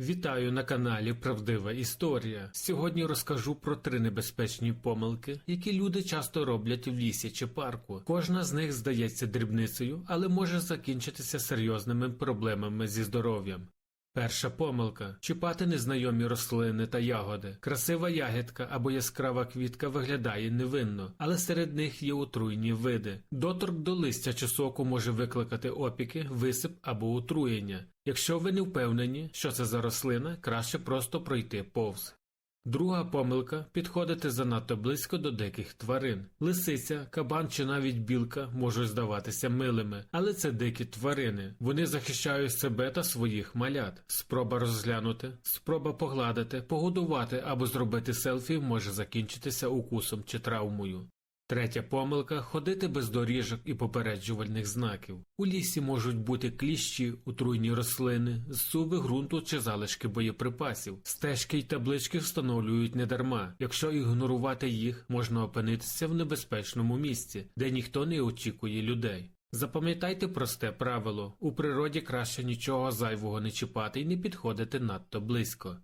Вітаю на каналі Правдива Історія. Сьогодні розкажу про три небезпечні помилки, які люди часто роблять в лісі чи парку. Кожна з них здається дрібницею, але може закінчитися серйозними проблемами зі здоров'ям. Перша помилка чіпати незнайомі рослини та ягоди. Красива ягідка або яскрава квітка виглядає невинно, але серед них є отруйні види. Доторк до листя чи соку може викликати опіки, висип або отруєння. Якщо ви не впевнені, що це за рослина, краще просто пройти повз. Друга помилка підходити занадто близько до диких тварин. Лисиця, кабан чи навіть білка можуть здаватися милими, але це дикі тварини. Вони захищають себе та своїх малят. Спроба розглянути, спроба погладити, погодувати або зробити селфі може закінчитися укусом чи травмою. Третя помилка ходити без доріжок і попереджувальних знаків. У лісі можуть бути кліщі, отруйні рослини, зсуви ґрунту чи залишки боєприпасів. Стежки й таблички встановлюють недарма. Якщо ігнорувати їх, можна опинитися в небезпечному місці, де ніхто не очікує людей. Запам'ятайте просте правило: у природі краще нічого зайвого не чіпати і не підходити надто близько.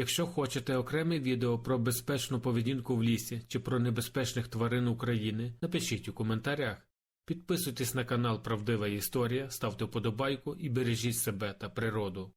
Якщо хочете окреме відео про безпечну поведінку в лісі чи про небезпечних тварин України, напишіть у коментарях. Підписуйтесь на канал Правдива Історія, ставте вподобайку і бережіть себе та природу.